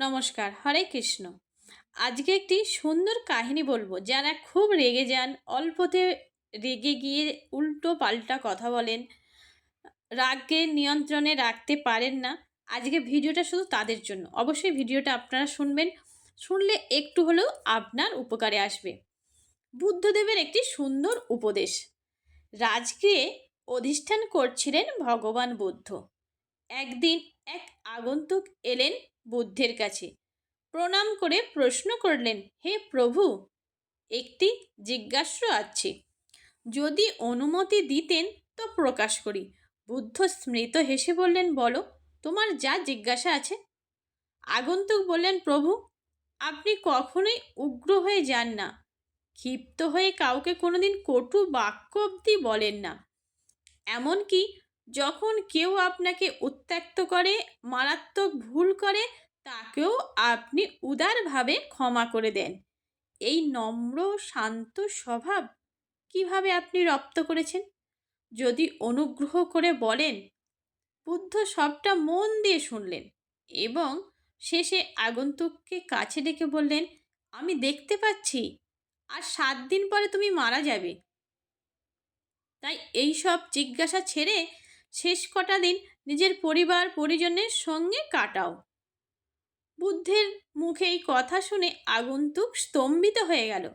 নমস্কার, হরে কৃষ্ণ। আজকে একটি সুন্দর কাহিনী বলব, যারা খুব রেগে যান, অল্পতে রেগে গিয়ে উল্টো পাল্টা কথা বলেন, রাগকে নিয়ন্ত্রণে রাখতে পারেন না, আজকে ভিডিওটা শুধু তাদের জন্য। অবশ্যই ভিডিওটা আপনারা শুনবেন, শুনলে একটু হলেও আপনার উপকারে আসবে। বুদ্ধদেবের একটি সুন্দর উপদেশ, রাজকে অধিষ্ঠান করছিলেন ভগবান বুদ্ধ। একদিন এক আগন্তুক এলেন বুদ্ধের কাছে। প্রণাম করে প্রশ্ন করলেন, হে প্রভু, একটি জিজ্ঞাস্য আছে। যদি অনুমতি দিতেন তো প্রকাশ করি। বুদ্ধ স্মৃত হেসে বললেন, বলো, তোমার যা জিজ্ঞাসা আছে। আগন্তুক বললেন, প্রভু, আপনি কখনোই উগ্র হয়ে যান না। ক্ষিপ্ত হয়ে কাউকে কোনোদিন কটু বাক্য অব্দি বলেন না। এমনকি যখন কেউ আপনাকে উত্ত্যক্ত করে, মারাত্মক ভুল করে, তাকেও আপনি উদারভাবে ক্ষমা করে দেন। এই নম্র, শান্ত স্বভাব কীভাবে আপনি রপ্ত করেছেন? যদি অনুগ্রহ করে বলেন। বুদ্ধ সবটা মন দিয়ে শুনলেন এবং শেষে আগন্তুককে কাছে ডেকে বললেন, আমি দেখতে পাচ্ছি, আর সাত দিন পরে তুমি মারা যাবে। তাই এই সব জিজ্ঞাসা ছেড়ে শেষ কটা দিন নিজের পরিবার, পরিজনের সঙ্গে কাটাও। বুদ্ধের মুখে এই কথা শুনে আগন্তুক স্তম্ভিত হয়ে গেল।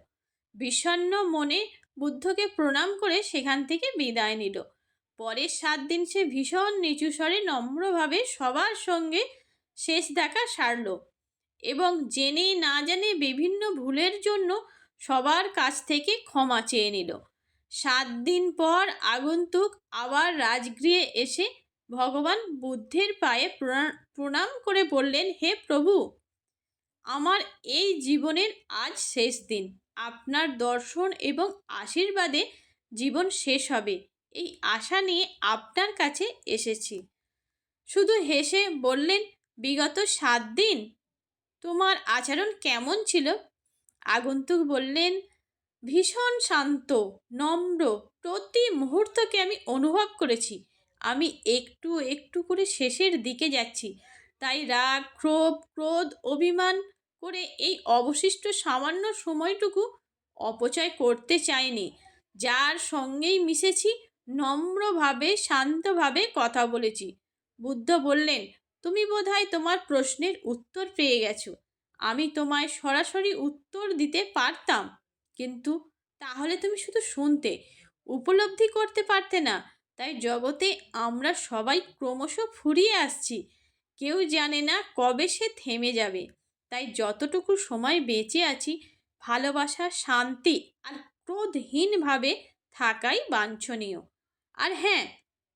বিষণ্ন মনে বুদ্ধকে প্রণাম করে সেখান থেকে বিদায় নিল। পরের সাত দিন সে ভীষণ নিচু স্বরে নম্রভাবে সবার সঙ্গে শেষ দেখা সারল এবং জেনে না জানে বিভিন্ন ভুলের জন্য সবার কাছ থেকে ক্ষমা চেয়ে নিল। সাত দিন পর আগন্তুক আবার রাজগৃহে এসে ভগবান বুদ্ধের পায়ে প্রণাম করে বললেন, হে প্রভু, আমার এই জীবনের আজ শেষ দিন। আপনার দর্শন এবং আশীর্বাদে জীবন শেষ হবে। এই আশা নিয়ে আপনার কাছে এসেছি। শুধু হেসে বললেন, বিগত সাত দিন? তোমার আচরণ কেমন ছিল? আগন্তুক বললেন ভীষণ শান্ত, নম্র প্রতি মুহূর্তকে আমি অনুভব করেছি। আমি একটু একটু করে শেষের দিকে যাচ্ছি। তাই রাগ, ক্ষোভ, ক্রোধ, অভিমান করে এই অবশিষ্ট সামান্য সময়টুকু অপচয় করতে চাইনি। যার সঙ্গেই মিশেছি, নম্রভাবে, শান্তভাবে কথা বলেছি। বুদ্ধ বললেন, তুমি বোধহয় তোমার প্রশ্নের উত্তর পেয়ে গেছো। আমি তোমায় সরাসরি উত্তর দিতে পারতাম। কিন্তু তাহলে তুমি শুধু শুনতে, উপলব্ধি করতে পারতে না। তাই জগতে আমরা সবাই ক্রমশ ফুরিয়ে আসছি। কেউ জানে না কবে সে থেমে যাবে। তাই যতটুকু সময় বেঁচে আছি, ভালোবাসা, শান্তি আর ক্রোধহীনভাবে থাকাই বাঞ্ছনীয়। আর হ্যাঁ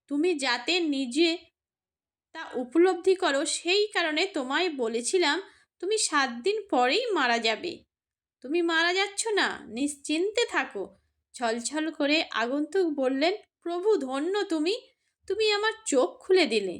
তুমি যাতে নিজে তা উপলব্ধি করো, সেই কারণে তোমায় বলেছিলাম, তুমি সাত দিন পরেই মারা যাবে। তুমি মারা যাচ্ছ না, নিশ্চিন্তে থাকো। ছলছল করে আগন্তুক বললেন, প্রভু ধন্য তুমি তুমি আমার চোখ খুলে দিলে।